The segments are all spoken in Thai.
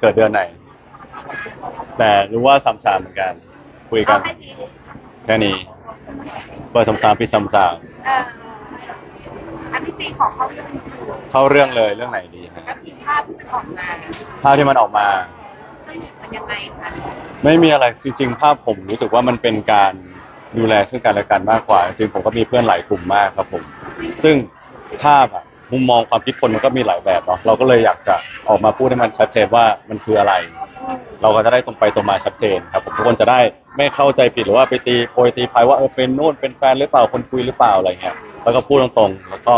เกิดเดือนไหน แต่รู้ว่าสามสามเหมือนกัน คุยกัเอานให้ดีแค่นี้เปิดสามสามปีสามสามเอ่ออันที่สี่ของเขาเรื่องอยู่เข้าเรื่องเลยเรื่องไหนดีฮะก็คือภาพที่มันออกมาภาพที่มันออกมาสนุกมันยังไงคะไม่มีอะไรจริง ๆ ภาพผมรู้สึกว่ามันเป็นการดูแลซึ่งกันและกันมากกว่า จริงๆผมก็มีเพื่อนหลายกลุ่มมากครับผม ซึ่งภาพอะ มุมมองความคิดคนมันก็มีหลายแบบเนาะเราก็เลยอยากจะออกมาพูดให้มันชัดเจนว่ามันคืออะไร เราก็จะได้ตรงไปตรงมาชัดเจนครับผมทุกคนจะได้ไม่เข้าใจผิดหรือว่าไปตีโพยตีพายว่าเออเป็นโน่นเป็นแฟนหรือเปล่าคนคุยหรือเปล่าอะไรเงี้ยแล้วก็พูดตรงๆ แล้วก็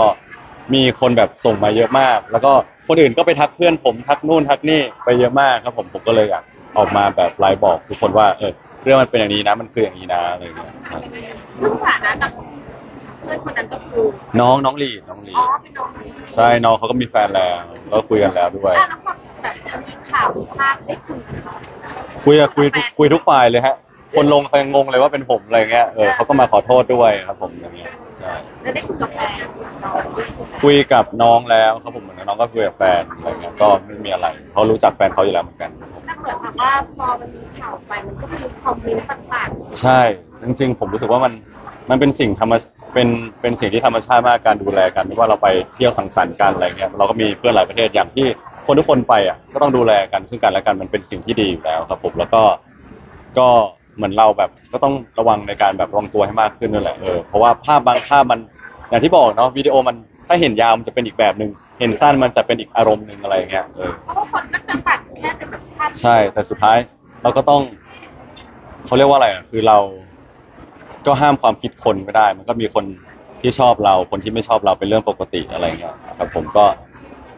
มีคนแบบส่งมาเยอะมาก แล้วก็คนอื่นก็ไปทักเพื่อนผมทักนู่นทักนี่ไปเยอะมากครับผมผมก็เลยอยากออกมาแบบไลฟ์บอกทุกคนว่าเออเรื่องมันเป็นอย่างนี้นะ มันคืออย่างนี้นะอะไรเงี้ยครับซึ่งฐานะกับเพื่อนคนนั้นก็คือน้องน้องลีดน้องลีอ๋อดเป็นน้องนี้ ใช่น้องเขาก็มีแฟนแล้วแล้วคุยกันแล้วด้วย อะแล้วพอแบบมีข่าวมีภาพได้คุยกันไหมคุยอะคุยทุกคุยทุกฝ่ายเลยฮะ คนลงเขายังงงเลยว่าเป็นผมอะไรเงี้ยเออเขาก็มาขอโทษด้วยครับผมอย่างเงี้ยใช่แล้วได้คุยกับแฟนน้องด้วยใช่ไหมคุยกับน้องแล้วครับผมเหมือนกับน้องก็คุยกับแฟนอะไรเงี้ยก็ไม่มีอะไรเขารู้จักแฟนเขาอยู่แล้วเหมือนกันครับผมแต่เหมือนแบบว่าพอมันมีข่าวไปมันก็มีคอมเมนต์ต่างใช่จริงๆผมรู้สึกว่ามันมันเป็นสิ่งธรรมช เป็นเป็นสิ่งที่ธรรมชาติมากการดูแลกันไม่ว่าเราไปเที่ยวสังสรรค์กันอะไรเงี้ยเราก็มีเพื่อนหลายประเทศอย่างที่คนทุกคนไปอะก็ต้องดูแลกันซึ่งกันและกันมันเป็นสิ่งที่ดีอยู่แล้วครับผมแล้วก็ก็เหมือนเราแบบก็ต้องระวังในการแบบระวังตัวให้มากขึ้นนั่นแหละเออเพราะว่าภาพบางภาพมันอย่างที่บอกเนาะวิดีโอมันถ้าเห็นยาวมันจะเป็นอีกแบบหนึ่งเห็นสั้นมันจะเป็นอีกอารมณ์หนึ่งอะไรอย่างเงี้ยเออๆเพราะว่าคนก็จะตัดแค่เป็นแบบภาพใช่แต่สุดท้ายเราก็ต้องเขาเรียกว่าอะไรอะคือเรา ก็ห้ามความคิดคนไม่ได้ มันก็มีคนที่ชอบเรา คนที่ไม่ชอบเราเป็นเรื่องปกติอะไรเงี้ยครับผมก็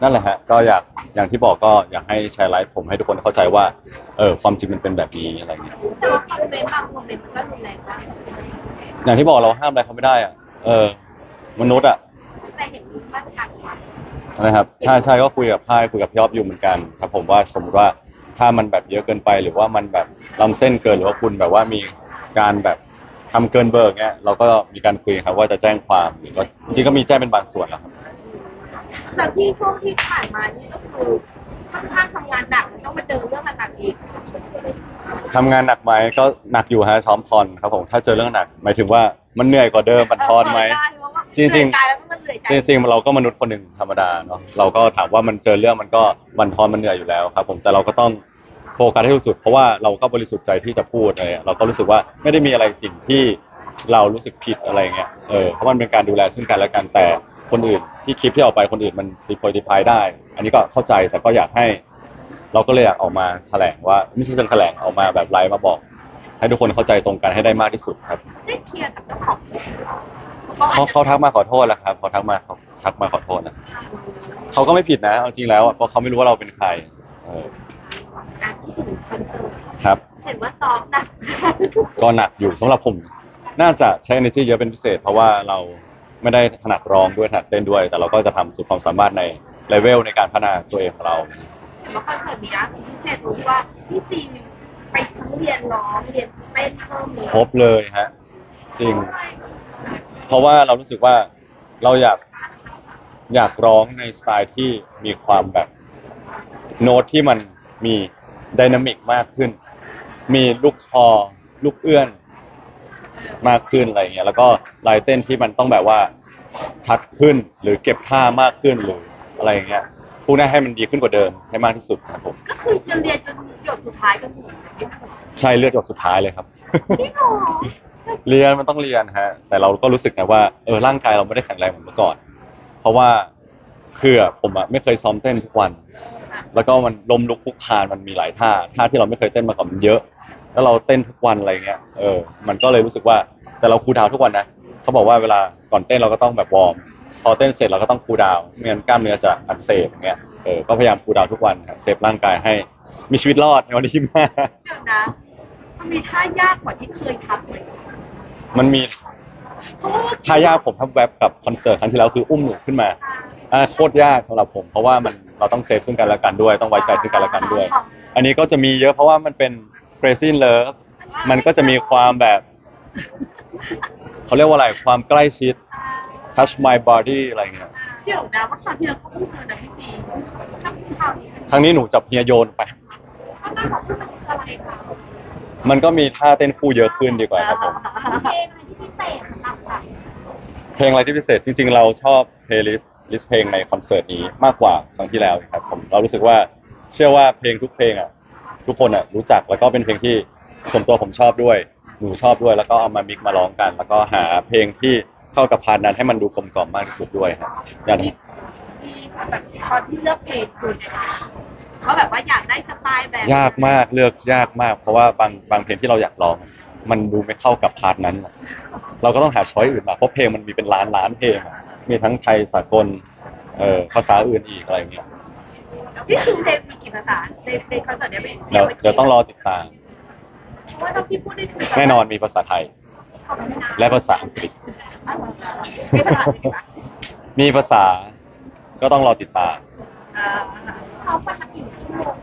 นั่นแหละฮะก็อยากอย่างที่บอกก็อยากให้แชร์ไลฟ์ผมให้ทุกคนเข้าใจว่าเออความจริงมันเป็นแบบนี้อะไรเงี้ยแต่ว่าคอมเมนต์บางคอมเมนต์มันก็รุนแรงมากอย่างที่บอกเราห้ามอะไรเขาไม่ได้อะเออ มนุษย์อะแต่เห็นมีมาตรการวัดนะครับใช่ใช่ก็คุยกับค่ายคุยกับพี่อ๊อฟอยู่เหมือนกันครับผมว่าสมมติว่าถ้ามันแบบเยอะเกินไป หรือว่ามันแบบล้ำเส้นเกินหรือว่าคุณแบบว่ามีการแบบ ทำเกินเบิกเงี้ยเราก็มีการคุยครับว่าจะแจ้งความหรือก็จริงๆก็มีแจ้งเป็นบางส่วนแล้วครับ จากที่ช่วงที่ผ่านมานี่ก็คือค่อนข้างทำงานหนักมันต้องมาเจอเรื่องหนักๆอีกทำงานหนักไหมก็หนักอยู่ฮะซ้อมทอนครับผมถ้าเจอเรื่องหนักหมายถึงว่ามันเหนื่อยกว่าเดิมบันทอนไหมเได้เพาะว่าจริงๆเหนื่อยกายแล้วก็มันเหนื่อยใจจริงๆเราก็มนุษย์คนหนึ่งธรรมดาเนาะเราก็ถามว่ามันเจอเรื่องมันก็บันทอนมันเหนื่อยอยู่แล้วครับ ผมแต่เราก็ต้อง โฟกัสให้ที่สุดเพราะว่าเราก็บริสุทธิ์ใจที่จะพูดอะไรเราก็รู้สึกว่าไม่ได้มีอะไรสิ่งที่เรารู้สึกผิดอะไรเงี้ยเออเพราะมันเป็นการดูแลซึ่งกันและกันแต่คนอื่นที่คลิปที่ออกไปคนอื่นมันตีโพยตีพายได้ อันนี้ก็เข้าใจแต่ก็อยากให้ เราก็เลยอยากออกมาแถลงว่าไม่ใช่เชิงแถลงออกมาแบบไลฟ์มาบอก ให้ทุกคนเข้าใจตรงกันให้ได้มากที่สุดครับ ได้เคลียร์กับเจ้าของคลิปเขาเขาเขาทักมาขอโทษแล้วครับเขาทักมาเขาทักมาขอโทษนะเขาก็ไม่ผิดนะเอาจริงแล้วอะเพราะเขาไม่รู้ว่าเราเป็นใคร เอออะที่ถึงคอนเสิร์ต ครับ เห็นว่าซ้อมหนักก็หนักอยู่สำหรับผมน่าจะใช้ energy เยอะเป็นพิเศษ เพราะว่าเราไม่ได้ถนัดร้องด้วยถนัดเต้นด้วย แต่เราก็จะทำสุดความสามารถในเลเวลในการพัฒนาตัวเองของเรา เห็นว่าคอนเสิร์ตนี้พิเศษตรงที่ว่าพี่ซีไปทั้งเรียนร้องเรียนเต้นเพิ่มเลยครบเลยฮะ จริง เพราะว่าเรารู้สึกว่าเราอยากอยากร้องในสไตล์ที่มีความแบบ โน้ตที่มันมีไดนามิกมากขึ้น มีลูกคอลูกเอื้อนมากขึ้นอะไรเงี้ยแล้วก็ลายเต้นที่มันต้องแบบว่าชัดขึ้นหรือเก็บท่ามากขึ้นหรืออะไรเงี้ยพวกนี้ให้มันดีขึ้นกว่าเดิมให้มากที่สุดครับผมก็คือจะเรียนจนหยดสุดท้ายจนถึงใช่เลือดหยดสุดท้ายเลยครับ พี่หนูเรียนมันต้องเรียนฮะ แต่เราก็รู้สึกนะว่าเออร่างกายเราไม่ได้แข็งแรงเหมือนเมื่อก่อน เพราะว่าคืออะผมอะไม่เคยซ้อมเต้นทุกวัน แล้วก็มันล้มลุกคลุกคลานมันมีหลายท่าท่าที่เราไม่เคยเต้นมาก่อนมันเยอะ แล้วเราเต้นทุกวันอะไรเงี้ยเออมันก็เลยรู้สึกว่าแต่เราคูลดาวน์ทุกวันนะเขาบอกว่าเวลาก่อนเต้นเราก็ต้องแบบวอร์มพอเต้นเสร็จเราก็ต้องคูลดาวน์ไม่งั้นกล้ามเนื้อจะอักเสบอย่างเงี้ยเออก็พยายามคูลดาวน์ทุกวันครับเซฟร่างกายให้มีชีวิตรอดในวันที่มาเดี๋ยวนะ มันมีท่ายากกว่าที่เคยทำไหมมันมีเพราะว่าท่ายากผมทำแวบกับคอนเสิร์ตครั้งที่แล้วคืออุ้มหนูขึ้นมาอ่าโคตรยากสำหรับผม เพราะว่ามันเราต้องเซฟซึ่งกันและกันด้วย ต้องไว้ใจซึ่งกันและกันด้วย อันนี้ก็จะมีเยอะเพราะว่ามันเป็น crazy love มันก็จะมีความแบบ เขาเรียกว่าอะไรความใกล้ชิด touch my body อะไรเงี้ยเดี๋ยวนะว่าคราวที่เราก็พูดเลยนะพี่ซีถ้าพูข่าวนี้ครั้งนี้หนูจับเฮียโยนไป ถ้าหน้าของคุณมันคืออะไรคะมันก็มีท่าเต้นคู่เยอะขึ้นดีกว่าครับผม เพลงอะไรที่พิเศษสำหรับแบบเพลงอะไรที่พิเศษจริง ๆ เราชอบเพลย์ลิสต์ลิสต์เพลงในคอนเสิร์ตนี้มากกว่าครั้งที่แล้วครับผมเรารู้สึกว่าเชื่อว่าเพลงทุกเพลงอะ ทุกคนอะรู้จักแล้วก็เป็นเพลงที่ส่วนตัวผมชอบด้วย หนูชอบด้วยแล้วก็เอามามิกซ์มาร้องกัน แล้วก็หาเพลงที่เข้ากับพาร์ทนั้นให้มันดูกลมกล่อมมากที่สุดด้วยครับอย่างมีแบบตอนที่เลือกเพลงคุณเขาแบบว่าอยากได้สไตล์แบบยากมากเลือกยากมาก เพราะว่าบางบางเพลงที่เราอยากร้อง มันดูไม่เข้ากับพาร์ทนั้นเราก็ต้องหาช้อยอื่นมาเพราะเพลงมันมีเป็นล้านล้านเพลงอะมีทั้งไทยสากลเอ่อภาษาอื่นอีกอะไรอย่างเงี้ย นี่คือเพลงมีกี่ภาษาในในคอนเสิร์ตเนี้ยเป็นเดี๋ยวเดี๋ยวต้องรอติดตาม เพราะว่าเราที่พูดได้คือแน่นอนมีภาษาไทย และภาษาอังกฤษ ไม่ภาษาอังกฤษอะมีภาษาก็ต้องรอติดตาม อ่าเขาประมาณกี่ชั่วโมง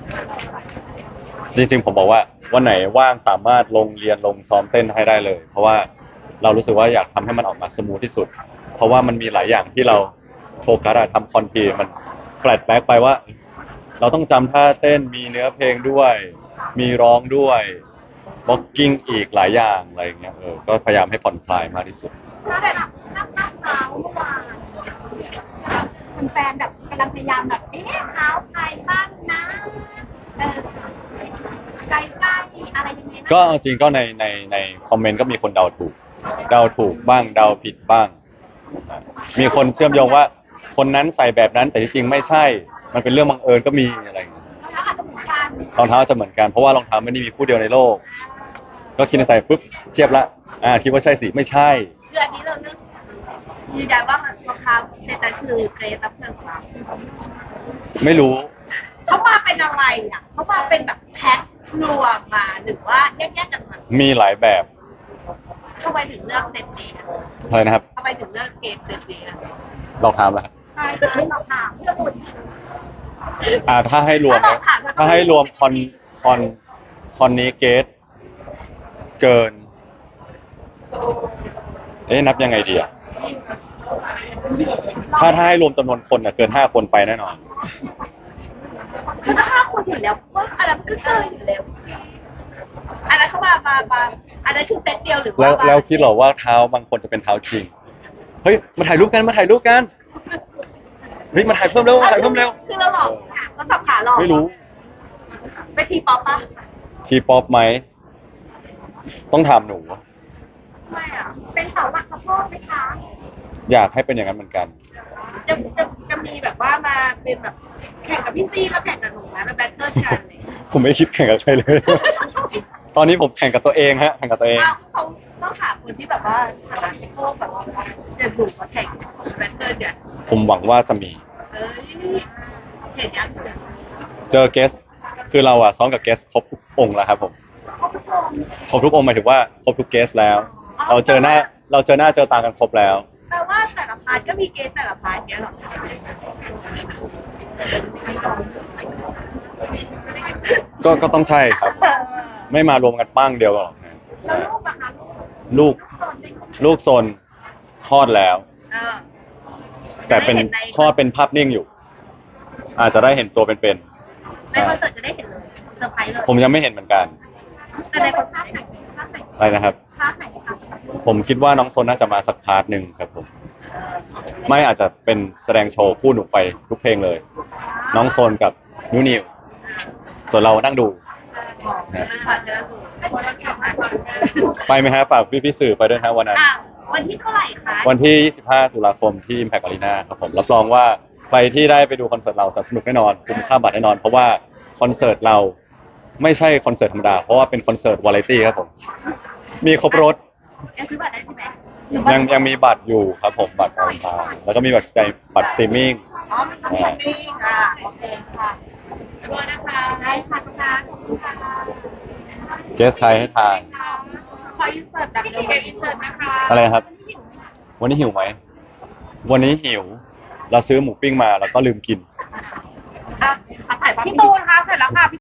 จริงๆ ผมบอกว่าวันไหนว่างสามารถลงเรียนลงซ้อมเต้นให้ได้เลย เพราะว่าเรารู้สึกว่าอยากทำให้มันออกมาสมูทที่สุด เพราะว่ามันมีหลายอย่างที่เราโฟกัสอะทำคอนทีมันแฟลชแบ็กไปว่า เราต้องจำท่าเต้นมีเนื้อเพลงด้วย มีร้องด้วยบ็อกกิ้งอีกหลายอย่างอะไรอย่างเงี้ยเออก็พยายามให้ผ่อนคลายมากที่สุด ถ้าแบบนั่งนั่งเท้าเมื่อวานคุณแฟนแบบกำลังพยายามแบบเอ๊ะเท้าใครบ้างนะเออใกล้ๆอะไรยังไงนะก็เอาจริงก็ในในในคอมเมนต์ก็มีคนเดาถูก เดาถูกบ้างเดาผิดบ้าง มีคนเชื่อมโยงว่า คนนั้นใส่แบบนั้นแต่ที่จริงไม่ใช่ มันเป็นเรื่องบังเอิญก็มีอะไรอย่างเงี้ยแล้วอาจจะเหมือนกันรองเท้าจะเหมือนกันเพราะว่ารองเท้าไม่ได้มีคู่เดียวในโลก ก็คิดในใจปุ๊บเทียบละอ่าคิดว่าใช่สิไม่ใช่ คืออันนี้เราเลือกยืนยันว่ามันรองเท้าในแต่คือเกรซรับเชิญของเราไม่รู้ เขามาเป็นอะไรอะเขามาเป็นแบบแพ็ครวมมาหรือว่าแยกๆกันมามีหลายแบบทำไมถึงเลือกเซตนี้อะอะไรนะครับทำไมถึงเลือกเกมเซตนี้อะรองเท้าละใช่ใช่เราถามเพื่อบุญ อ่าถ้าให้รวมนะถ้าให้รวมคอนคอนคอนนี้เกตเกิน เอ๊ะนับยังไงดีอะถ้าถ้าให้รวมจำนวนคนอะเกินห้าคนไปแน่นอน คือถ้าห้าคนอยู่แล้วว่าอันนั้นมันก็เกินอยู่แล้วอันนั้นเขามามามาอันนั้นคือเซตเดียวหรือว่าแล้วมาแล้วคิดเหรอว่าเท้าบางคนจะเป็นเท้าจริง เฮ้ย มาถ่ายรูปกันมาถ่ายรูปกัน เฮ้ยมาถ่ายเพิ่มเร็วมาถ่ายเพิ่มเร็ว คือเราหลอกเราสับขาหลอกไม่รู้เป็นทีป๊อปปะทีป๊อปไหม ต้องถามหนู ไม่อะ เป็นเสาหลักสะโพกไหมคะ อยากให้เป็นอย่างนั้นเหมือนกัน จะจะจะมีแบบว่ามาเป็นแบบแข่งกับพี่ซีมาแข่งกับหนูนะมาแบทเทิลกันอะไรอย่างเลยผมไม่คิดแข่งกับใครเลย ตอนนี้ผมแข่งกับตัวเองฮะ แข่งกับตัวเองอ้าวเขาต้องหาคนที่แบบว่าสนามเทคโก้แบบเจ็บบุกมาแข่ง แบทเทิลเนี่ยผมหวังว่าจะมี เอ้ยเห็นยังเจอเกส คือเราอะซ้อมกับเกสครบทุกองค์แล้วครับผมครบทุกคนครบทุกองค์หมายถึงว่าครบทุกเกสแล้ว เราเจอหน้าเราเจอหน้าเจอตากันครบแล้ว แปลว่าแต่ละพาร์ทก็มีเกสแต่ละพาร์ทเนี้ยหรอก็ก็ต้องใช่ครับ ไม่มารวมกันปั้งเดียวหรอกนะแล้วใช่ลูกอะคะลูกลูกโซนเป็นลูกโซนคลอดแล้ว เออ แต่เป็นคลอดเป็นภาพนิ่งอยู่ อาจจะได้เห็นตัวเป็นในคอนเสิร์ตจะได้เห็นเลยเซอร์ไพรส์เลยๆผมยังไม่เห็นเหมือนกันแต่ในคอนพาเสิร์ร์ทตไหนพาร์ทไหนอะไรนะครับพาร์ทไหนคะผมคิดว่าน้องโซนน่าจะมาสักพาร์ทหนึ่งครับผม ไม่อาจจะเป็นแสดงโชว์คู่หนูไปทุกเพลงเลย น้องโซนกับนิวนิวส่วนเรานั่งดูไปไหมฮะฝากพี่พี่ๆสื่อไปด้วยฮะวันนั้นอะวั นที่เท่าไหร่คะวันที่ 25 ตุลาคมที่ Impact Arena ครับผมรับรองว่าใครที่ได้ไปดูคอนเสิร์ตเราจะสนุกแน่นอนคุ้มค่าบัตรแน่นอน เพราะว่าคอนเสิร์ตเราไม่ใช่คอนเสิร์ตธรรมดา เพราะว่าเป็นคอนเสิร์ตวาไรตี้ครับผม มีครบรถยังซื้อบัตรได้ใช่ไหมยังยังมีบัตรอยู่ครับผมบัตรออนไลน์แล้วก็มีบัตรสตรีมบัตรสตรีมมิ่ง อ๋อมีคอมพิวติ้งอะ โอเคค่ะด้วยนะคะได้ค่ะทุกท่าน ขอบคุณค่ะเกสใครให้ทายขอ อินเสิร์ตแบบเดิมอินเสิร์ตนะคะอะไรครับ วันนี้หิวไหม วันนี้หิว เราซื้อหมูปิ้งมาแล้วก็ลืมกิน อะถ่ายพี่ตูนคะเสร็จแล้วค่ะ